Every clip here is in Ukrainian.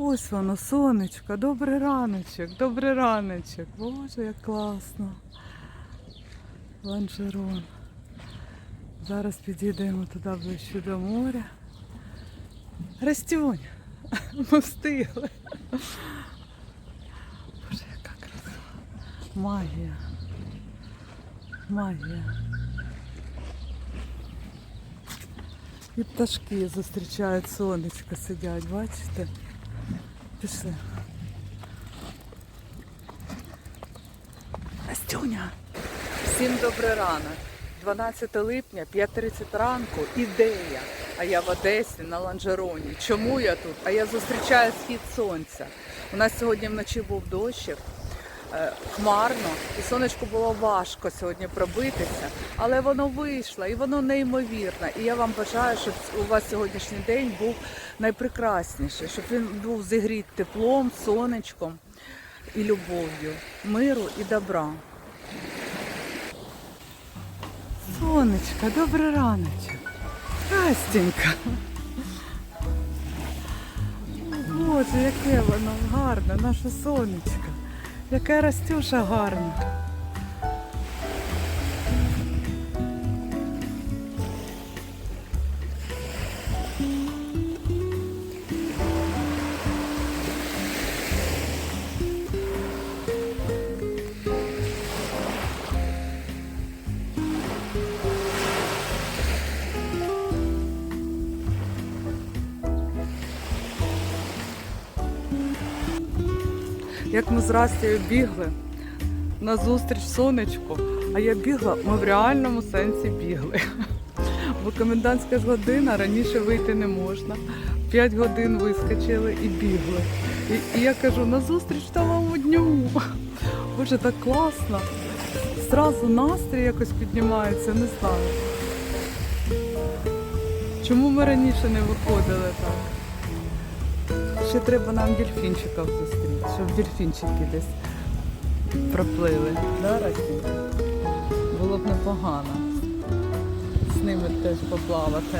Ось воно, сонечко, добрий раночок, добрий раночок. Боже, як класно. Ланжерон. Зараз підійдемо туди ближче до моря. Растюнь, ми встигли. Боже, яка краса. Магія. Магія. І пташки зустрічають сонечко, сидять, бачите? Пішли. Настюня! Всім добрий ранок. 12 липня, 5.30 ранку, ідея. А я в Одесі на ланжероні. Чому я тут? А я зустрічаю схід сонця. У нас сьогодні вночі був дощик, хмарно, і сонечку було важко сьогодні пробитися, але воно вийшло і воно неймовірне. І я вам бажаю, щоб у вас сьогоднішній день був найпрекрасніший, щоб він був зігріт теплом, сонечком і любов'ю, миру і добра. Сонечка, добрий раночок. Настенька. Боже, яке воно гарне, наше сонечко. Яке Растюша гарна. Як ми з Растією бігли на зустріч сонечку, а я бігла, ми в реальному сенсі бігли. Бо комендантська година раніше вийти не можна. П'ять годин вискочили і бігли. І, і я кажу, на зустріч новому дню. Боже, так класно. Зразу настрій якось піднімається, не знаю. Чому ми раніше не виходили так? Ще треба нам дельфінчиків зустріти, щоб дельфінчики десь проплили. Да, Було б непогано з ними теж поплавати.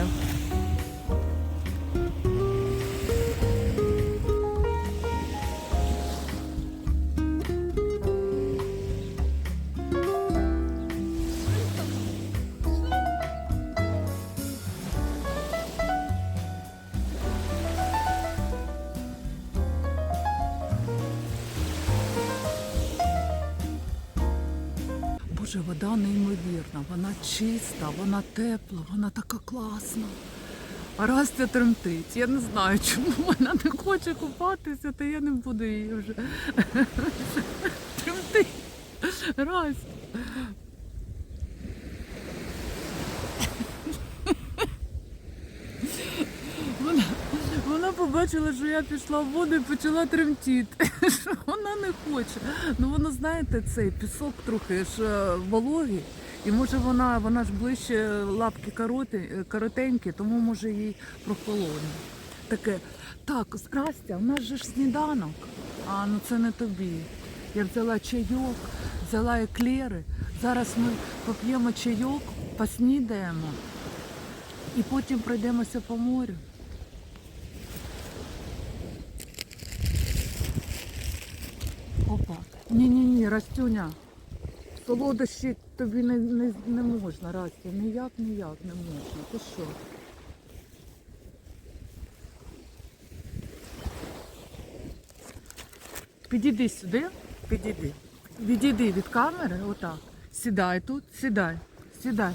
Боже, вода неймовірна, вона чиста, вона тепла, вона така класна. А раз це тремтить. Я не знаю, чому вона не хоче купатися, та я не буду її вже. Тремтить. Растя. Вона, вона побачила, що я пішла в воду і почала тремтіти. Що вона не хоче. Ну воно, знаєте, цей пісок трохи ж е, вологий. І може вона, вона ж ближче лапки короти, коротенькі, тому може їй прохолодно. Таке, так, Растя, у нас же ж сніданок. А ну це не тобі. Я взяла чайок, взяла еклери. Зараз ми поп'ємо чайок, поснідаємо і потім пройдемося по морю. Опа. Ні-ні-ні, Растюня. Солодощі тобі не, не, не можна, Растя. Ніяк, ніяк не можна. Ти що? Підійди сюди, підійди. Відійди від камери, отак. Сідай тут, сідай, сідай.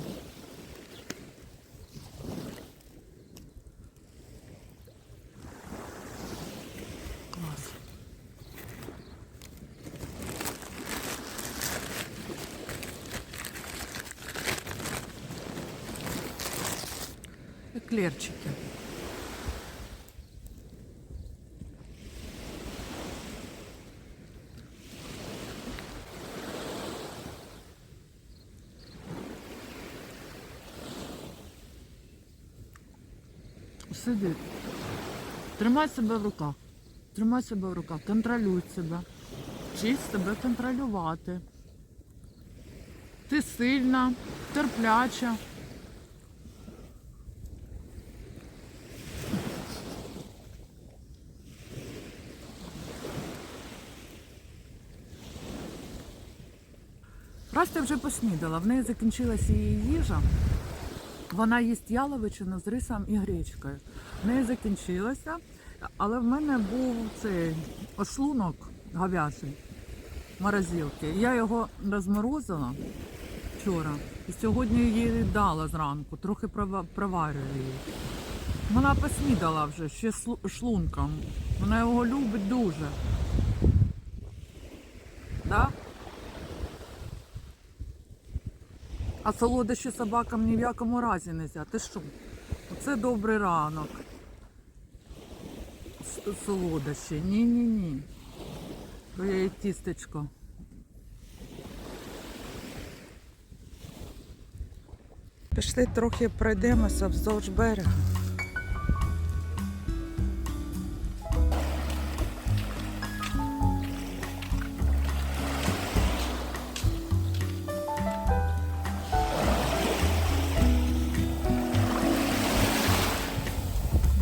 Еклерчики. Сиди. Тримай себе в руках. Тримай себе в руках, контролюй себе. Вчись себе контролювати. Ти сильна, терпляча. Настя вже поснідала, в неї закінчилася її їжа. Вона їсть яловичину з рисом і гречкою. В неї закінчилося, але в мене був цей ошлунок говяжий морозилки. Я його розморозила вчора і сьогодні її дала зранку, трохи прова- проварюю її. Вона поснідала вже ще шлунком. Вона його любить дуже. Да? А солодощі собакам ні в якому разі не можна. Ти що? Оце добрий ранок. Солодощі. Ні-ні-ні. То я їй тістечко. Пішли трохи пройдемося вздовж берега.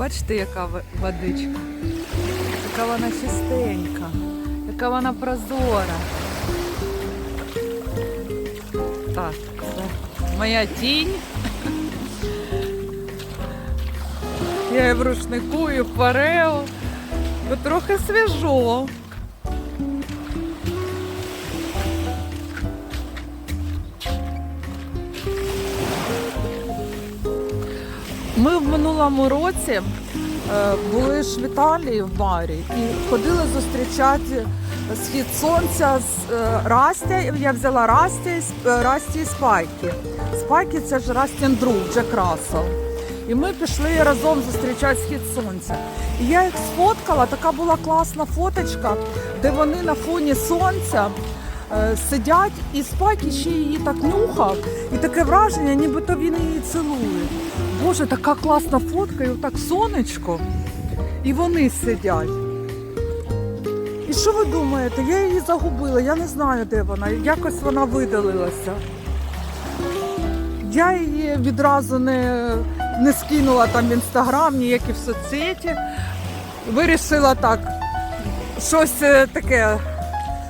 Бачите, яка водичка? Яка вона чистенька, яка вона прозора. Так, це моя тінь. Я і в рушнику, і в парео, бо трохи свіжо. Ми в минулому році е, були ж в Італії в барі і ходили зустрічати схід сонця з е, Растя. Я взяла Расті, е, Расті і Спайки. Спайки це ж Растін друг Джек Рассел. І ми пішли разом зустрічати схід сонця. І я їх сфоткала, така була класна фоточка, де вони на фоні сонця сидять, і Спайки ще її так нюхав, і таке враження, нібито він її цілує. Боже, така класна фотка, і отак сонечко, і вони сидять. І що ви думаєте? Я її загубила, я не знаю, де вона. Якось вона видалилася. Я її відразу не, не скинула там в інстаграм, ніякі в соцсеті. Вирішила так, щось е, таке.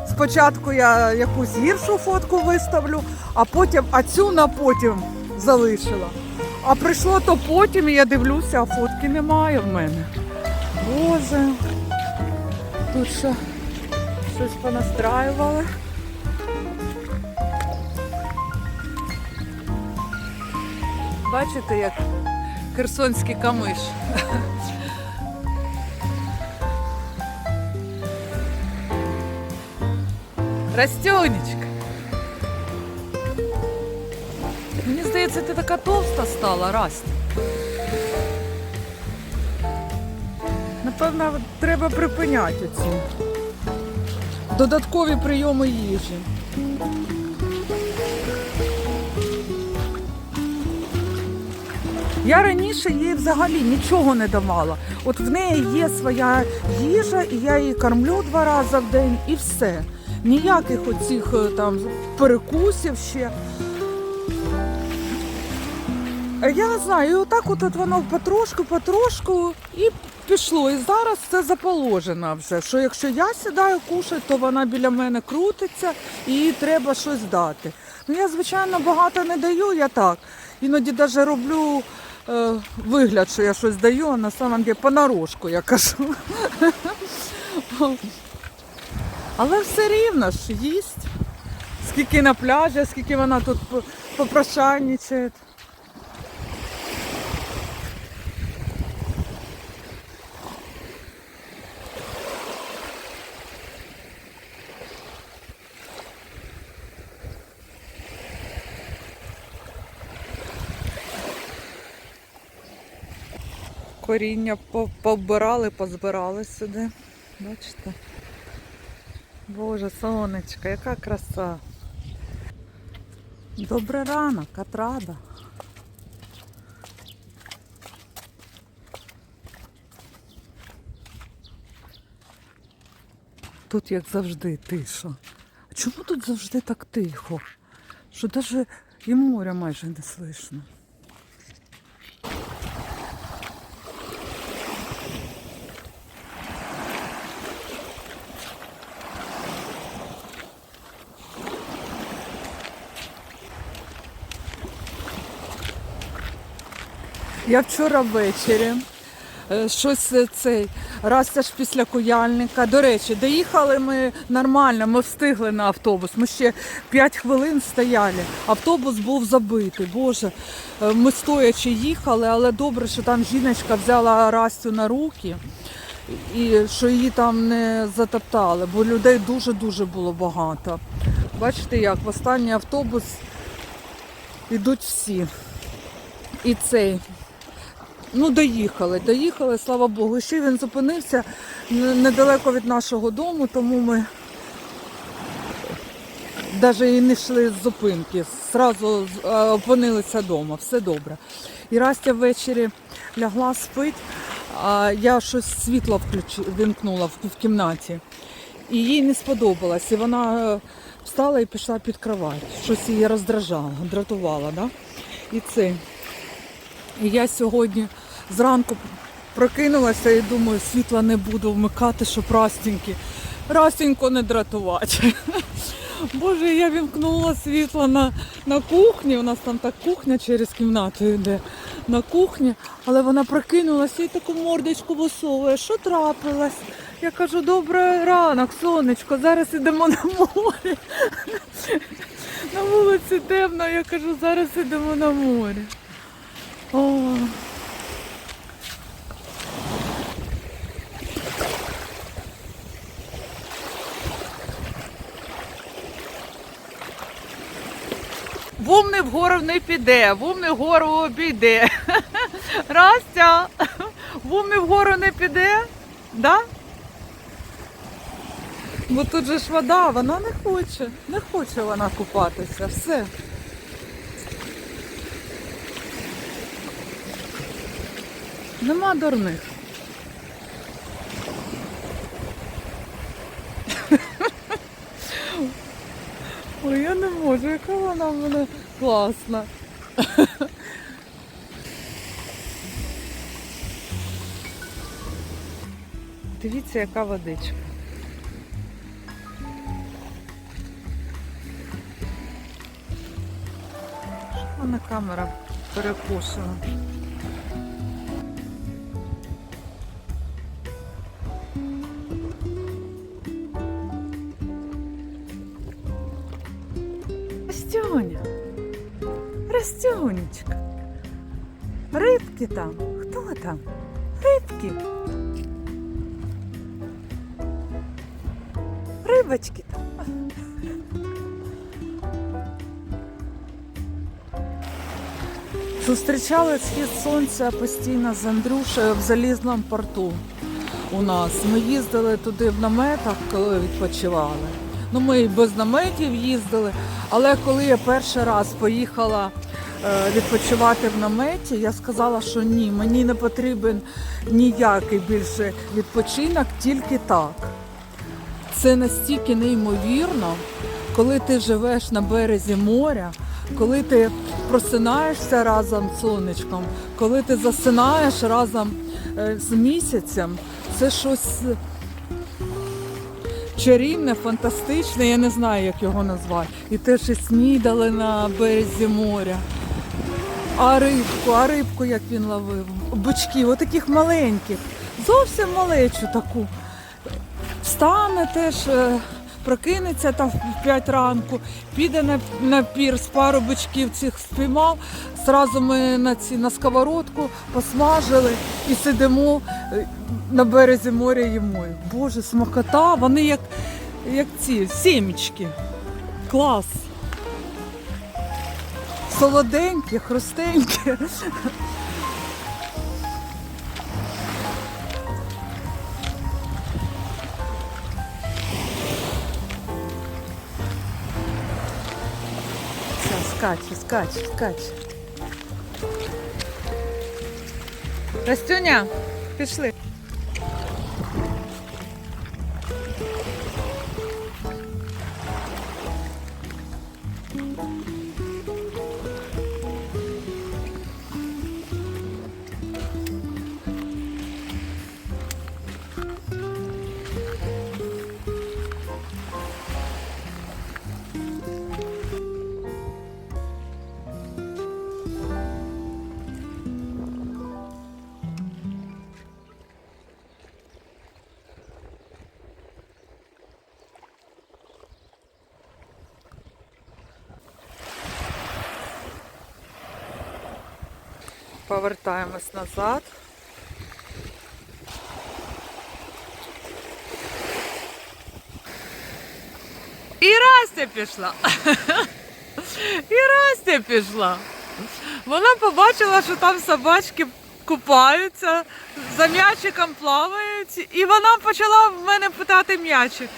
Спочатку я якусь гіршу фотку виставлю, а потім, а цю на потім залишила. А прийшло то потім, і я дивлюся, а фотки немає в мене. Боже, тут ще щось понастраювали. Бачите, як херсонський камиш. Растюнечка. Здається, ти така товста стала, Расті. Напевно, треба припиняти ці додаткові прийоми їжі. Я раніше їй взагалі нічого не давала. От в неї є своя їжа, і я її кормлю два рази в день, і все. Ніяких оцих е, там перекусів ще. Я не знаю, і отак от, от воно потрошку, потрошку і пішло. І зараз це заположено вже. Що якщо я сідаю кушати, то вона біля мене крутиться і треба щось дати. Ну я, звичайно, багато не даю, я так. Іноді навіть роблю е, вигляд, що я щось даю, а на самом деле понарошку я кажу. Але все рівно ж їсть. Скільки на пляжі, скільки вона тут по- попрошайничає. Коріння по- повбирали, позбирали сюди. Бачите? Боже, сонечко, яка краса. Добрий ранок, отрада. Тут, як завжди, тиша. А чому тут завжди так тихо? Що навіть і моря майже не слышно. Я вчора ввечері. е, Щось е, цей раз це ж після куяльника. До речі, доїхали ми нормально, ми встигли на автобус. Ми ще 5 хвилин стояли. Автобус був забитий. Боже, Е, ми стоячи їхали, але добре, що там жіночка взяла Растю на руки і що її там не затоптали, бо людей дуже-дуже було багато. Бачите, як в останній автобус йдуть всі. І цей. Ну, доїхали, доїхали, слава Богу. І ще він зупинився недалеко від нашого дому, тому ми навіть і не йшли з зупинки. Зразу е, опинилися вдома, все добре. І Растя ввечері лягла спить, а я щось світло вимкнула в, в кімнаті. І їй не сподобалось. І вона е, встала і пішла під кровать. Щось її роздражало, дратувало. Да? І це. І я сьогодні зранку прокинулася і думаю, світла не буду вмикати, щоб Растіньки, Растінько не дратувати. Боже, я вімкнула світло на, на кухні. У нас там так кухня через кімнату йде на кухні, але вона прокинулася і таку мордочку висовує. Що трапилось? Я кажу, добрий ранок, сонечко, зараз ідемо на море. На вулиці темно, я кажу, зараз ідемо на море. О. В не піде, в умний вгору обійде. Растя, в умний вгору не піде, да? Бо тут же ж вода, вона не хоче, не хоче вона купатися, все. Нема дурних. Ой, я не можу, яка вона в мене класна. Дивіться, яка водичка. Вона камера перекушена? Растюня, Растюнечка. Рибки там. Хто там? Рибки. Рибочки там. Зустрічали схід сонця постійно з Андрюшею в залізному порту у нас. Ми їздили туди в наметах, коли відпочивали. Ну, ми і без наметів їздили, але коли я перший раз поїхала відпочивати в наметі, я сказала, що ні, мені не потрібен ніякий більше відпочинок, тільки так. Це настільки неймовірно, коли ти живеш на березі моря, коли ти просинаєшся разом з сонечком, коли ти засинаєш разом е, з місяцем, це щось чарівне, фантастичне, я не знаю, як його назвати. І теж і снідали на березі моря. А рибку, а рибку як він ловив? Бичків, отаких маленьких, зовсім малечу таку. Встане теж, е, прокинеться там в 5 ранку, піде на, на пір з пару бичків цих спіймав. Зразу ми на ці на сковородку посмажили і сидимо е, на березі моря їмо. Боже, смакота, вони як, як ці сімечки. Клас. Солоденькі, хрустенькі. Все, скаче, скаче, скаче. Растюня, пішли. Повертаємось назад. І Растя пішла. І Растя пішла. Вона побачила, що там собачки купаються, за м'ячиком плавають, і вона почала в мене питати м'ячик.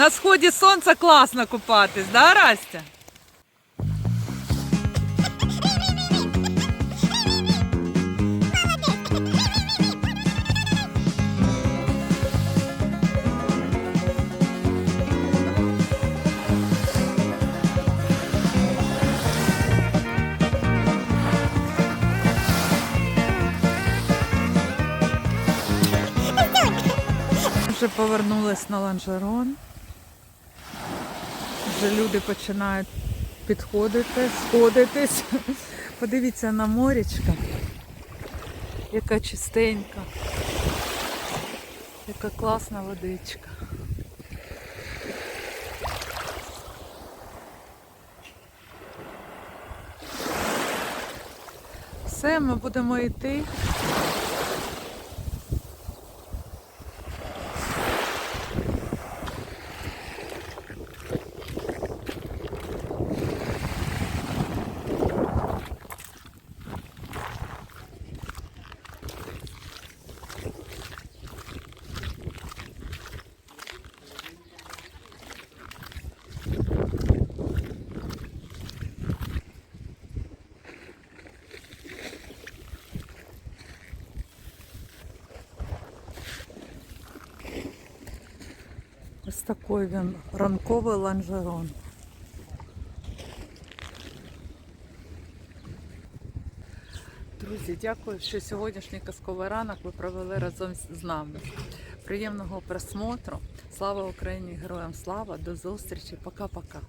На сході сонця класно купатись, да, Растя? Вже повернулись на ланжерон. Вже люди починають підходити, сходитись. Подивіться на морічка, яка чистенька, яка класна водичка. Все, ми будемо йти. Такий він ранковий ланжерон. Друзі, дякую, що сьогоднішній казковий ранок ви провели разом з нами. Приємного просмотру. Слава Україні! Героям слава! До зустрічі! Пока-пока!